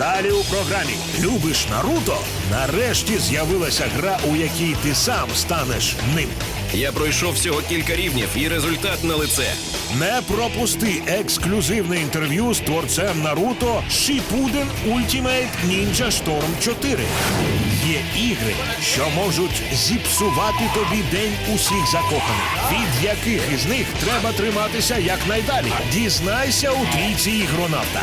Далі у програмі Любиш Наруто? Нарешті з'явилася гра, у якій ти сам станеш ним. Я пройшов всього кілька рівнів, і результат на лице. Не пропусти ексклюзивне інтерв'ю з творцем Наруто Shippuden Ultimate Ninja Storm 4. Є ігри, що можуть зіпсувати тобі день усіх закоханих, від яких із них треба триматися якнайдалі. Дізнайся у трійці ігронавта.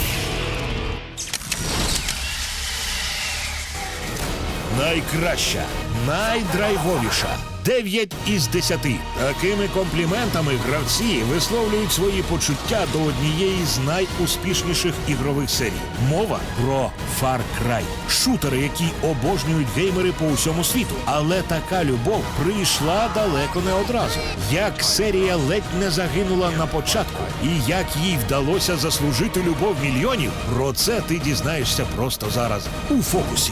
Найкраща, найдрайвовіша. 9 із 10. Такими компліментами гравці висловлюють свої почуття до однієї з найуспішніших ігрових серій. Мова про Far Cry. Шутери, які обожнюють геймери по усьому світу. Але така любов прийшла далеко не одразу. Як серія ледь не загинула на початку, і як їй вдалося заслужити любов мільйонів, про це ти дізнаєшся просто зараз у фокусі.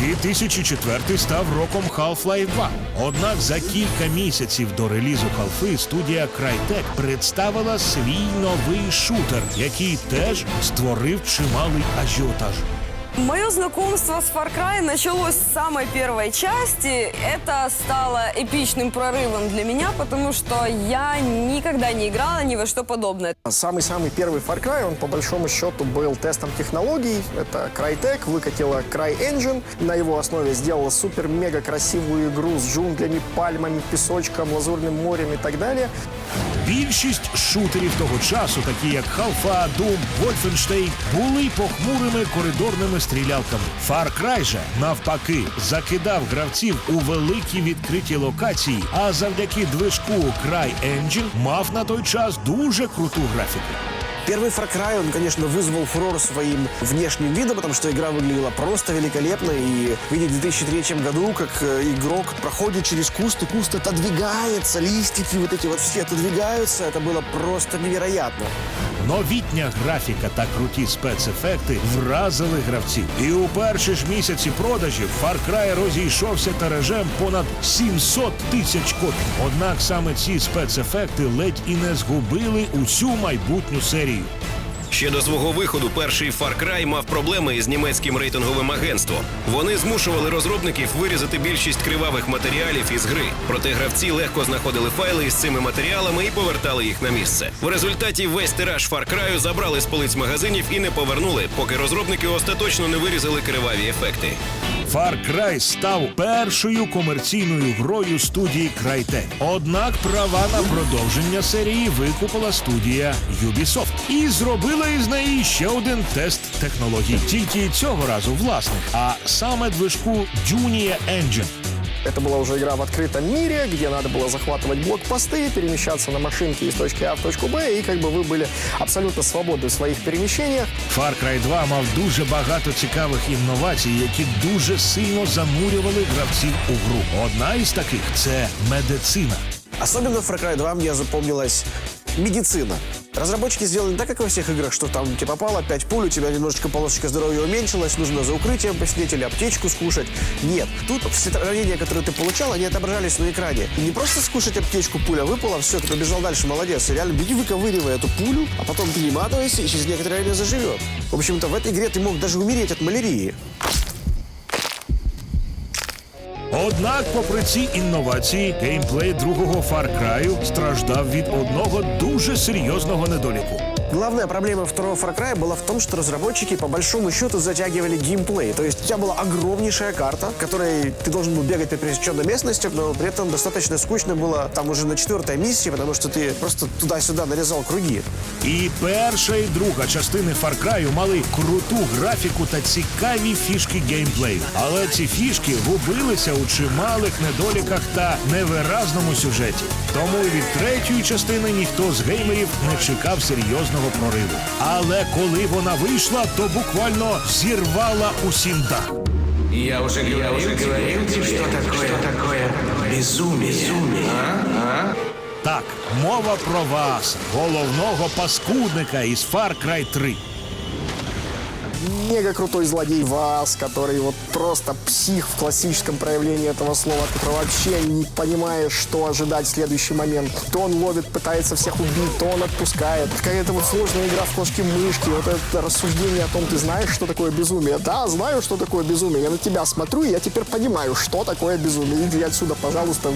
2004 став роком Half-Life 2. Однак за кілька місяців до релізу Half студія Crytek представила свій новий шутер, який теж створив чималий ажіотаж. Мое знакомство с Far Cry началось с самой первой части. Это стало эпичным прорывом для меня, потому что я никогда не играла ни во что подобное. Самый-самый первый Far Cry, он по большому счету был тестом технологий. Это Crytek выкатила CryEngine. На его основе сделала супер-мега красивую игру с джунглями, пальмами, песочком, лазурным морем и так далее. Більшість шутерів того часу, такі як Half-Life, Doom, Wolfenstein, були похмурими коридорними стрілялками. Far Cry же, навпаки, закидав гравців у великі відкриті локації, а завдяки движку CryEngine мав на той час дуже круту графіку. Первый Far Cry, он, конечно, вызвал фурор своим внешним видом, потому что игра выглядела просто великолепно. И видеть в 2003 году, как э, игрок проходит через куст, и куст отодвигается, листики вот эти вот все отодвигаются, это было просто невероятно. Новітня графіка та круті спецефекти вразили гравців. І у перші ж місяці продажів Far Cry розійшовся тиражем понад 700 тисяч копій. Однак саме ці спецефекти ледь і не згубили усю майбутню серію. Ще до свого виходу перший Far Cry мав проблеми із німецьким рейтинговим агентством. Вони змушували розробників вирізати більшість кривавих матеріалів із гри. Проте гравці легко знаходили файли із цими матеріалами і повертали їх на місце. В результаті весь тираж Far Cry забрали з полиць магазинів і не повернули, поки розробники остаточно не вирізали криваві ефекти. Far Cry став першою комерційною грою студії Crytek. Однак права на продовження серії викупила студія Ubisoft і зробила із неї ще один тест технологій. Тільки цього разу власних, а саме движку Junia Engine. Это была уже игра в открытом мире, где надо было захватывать блокпосты, перемещаться на машинке из точки А в точку Б, и как бы вы были абсолютно свободны в своих перемещениях. Far Cry 2 мав дуже багато цікавих інновацій, які дуже сильно занурювали гравців у гру. Одна із таких це медицина. Особенно в Far Cry 2 мне запомнилась медицина. Разработчики сделали не так, как во всех играх, что там тебе попало 5 пуль, у тебя немножечко полосочка здоровья уменьшилась, нужно за укрытием посидеть или аптечку скушать. Нет, тут все ранения, которые ты получал, они отображались на экране. И не просто скушать аптечку, пуля выпала, все, ты побежал дальше, молодец. Реально беги, выковыривай эту пулю, а потом перематывайся, и через некоторое время заживет. В общем-то, в этой игре ты мог даже умереть от малярии. Однак, попри ці інновації, геймплей другого Far Cry страждав від одного дуже серйозного недоліку. Главная проблема второго Far Cry была в том, что разработчики по большому счету затягивали геймплей. То есть у тебя была огромнейшая карта, которой ты должен был бегать по пересеченным местностям, но при этом достаточно скучно было там уже на четвертой миссии, потому что ты просто туда-сюда нарезал круги. І перша і друга частини Far Cry мали круту графіку та цікаві фішки геймплею. Але ці фішки губилися у чималих недоліках та невиразному сюжеті. Тому і від третьої частини ніхто з геймерів не чекав серйозного прориву. Але коли вона вийшла, то буквально зірвала усім дах. Я уже говорил, говорил тебе, что такое, что такое безумие. безумие. А? Так, мова про вас, головного паскудника із Far Cry 3. Мега крутой злодей Вас, который вот просто псих в классическом проявлении этого слова. Ты вообще не понимаешь, что ожидать в следующий момент. То он ловит, пытается всех убить, то он отпускает. Какая-то вот сложная игра в кошки-мышки. Вот это рассуждение о том, ты знаешь, что такое безумие. Да, знаю, что такое безумие. Я на тебя смотрю, и я теперь понимаю, что такое безумие. Иди отсюда, пожалуйста.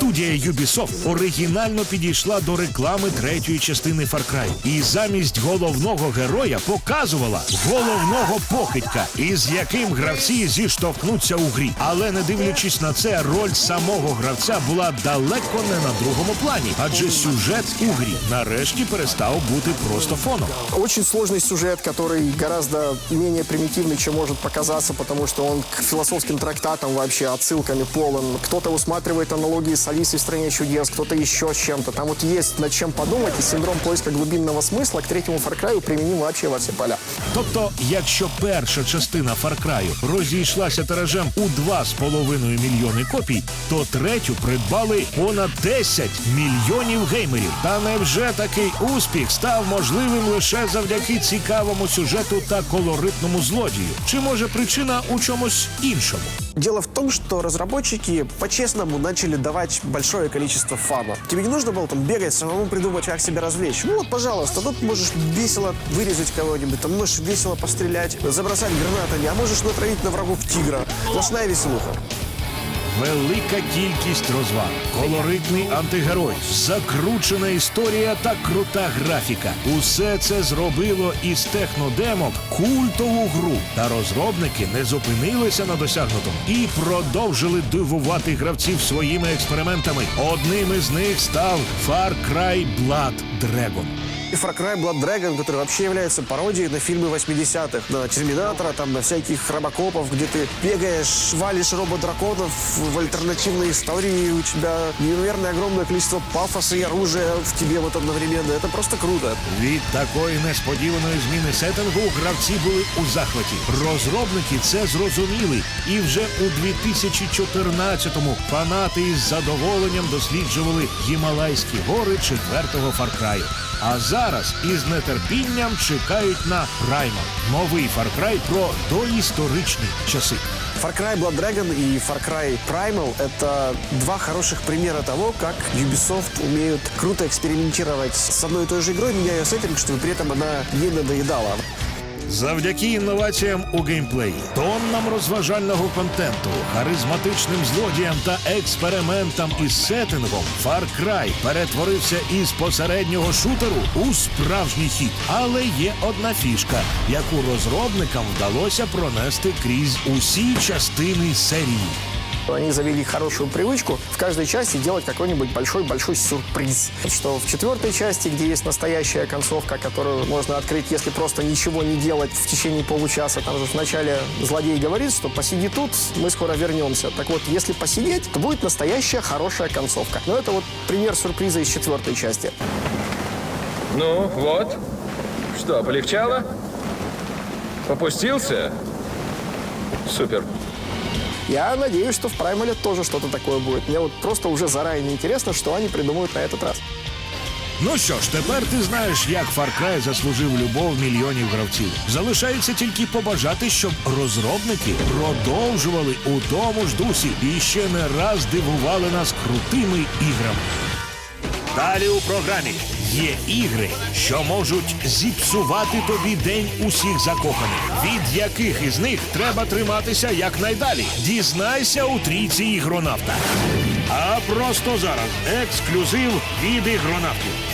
Студія Ubisoft оригінально підійшла до реклами третьої частини Far Cry. І замість головного героя показувала головного покидька, із яким гравці зіштовхнуться у грі. Але не дивлячись на це, роль самого гравця була далеко не на другому плані, адже сюжет у грі нарешті перестав бути просто фоном. Очень сложный сюжет, который гораздо менее примитивный, чем может показаться, потому что он к философским трактатам вообще отсылками полон. Кто-то усматривает аналогии с Алисой в стране чудес, кто-то еще с чем-то. Там вот есть над чем подумать, и синдром поиска глубинного смысла к третьему Far Cry применим вообще во все поля. Тобто, якщо перша частина Far Cry розійшлася тиражем у 2,5 мільйони копій, то третю придбали понад 10 мільйонів геймерів. Та невже такий успіх став можливим лише завдяки цікавому сюжету та колоритному злодію? Чи може причина у чомусь іншому? Дело в том, что разработчики по-честному начали давать большое количество фана. Тебе не нужно было там бегать, самому придумать, как себя развлечь. Ну вот, пожалуйста, тут можешь весело вырезать кого-нибудь, там можешь весело пострелять, забросать гранатами, а можешь натравить на врагов тигра. Сплошная веселуха. Велика кількість розваг, колоритний антигерой, закручена історія та крута графіка. Усе це зробило із технодемок культову гру. Та розробники не зупинилися на досягнутому і продовжили дивувати гравців своїми експериментами. Одним із них став Far Cry Blood Dragon. И Far Cry Blood Dragon, который вообще является пародией на фильмы 80-х, на Терминатора, там, на всяких робокопов, где ты бегаешь, валишь робот-драконов в альтернативной истории, у тебя неимоверное огромное количество пафоса и оружия в тебе вот одновременно. Это просто круто. Від такої несподіваної зміни сеттингу гравці були у захваті. Розробники це зрозуміли, і вже у 2014-му фанати із задоволенням досліджували Гімалайські гори четвертого Фаркраю. А зараз із нетерпінням чекають на Primal – новий Фаркрай про доісторичні часи. Far Cry Blood Dragon и Far Cry Primal — это два хороших примера того, как Ubisoft умеют круто экспериментировать с одной и той же игрой, меняя сеттинг, чтобы при этом она не надоедала. Завдяки інноваціям у геймплеї, тоннам розважального контенту, харизматичним злодіям та експериментам із сеттингом, Far Cry перетворився із посереднього шутеру у справжній хіт. Але є одна фішка, яку розробникам вдалося пронести крізь усі частини серії. Они завели хорошую привычку в каждой части делать какой-нибудь большой-большой сюрприз. Что в четвертой части, где есть настоящая концовка, которую можно открыть, если просто ничего не делать в течение получаса. Там же вначале злодей говорит, что посиди тут, мы скоро вернемся. Так вот, если посидеть, то будет настоящая хорошая концовка. Но это вот пример сюрприза из четвертой части. Ну, вот. Что, полегчало? Попустился? Супер. Я надеюсь, что в Праймале тоже что-то такое будет. Мне вот просто уже заранее интересно, что они придумают на этот раз. Ну що ж, тепер ти знаєш, як Far Cry заслужив любов мільйонів гравців. Залишається тільки побажати, щоб розробники продовжували у тому ж дусі і ще не раз дивували нас крутими іграми. Далі у програмі є ігри, що можуть зіпсувати тобі день усіх закоханих. Від яких із них треба триматися якнайдалі. Дізнайся у трійці ігронавта. А просто зараз ексклюзив від ігронавтів.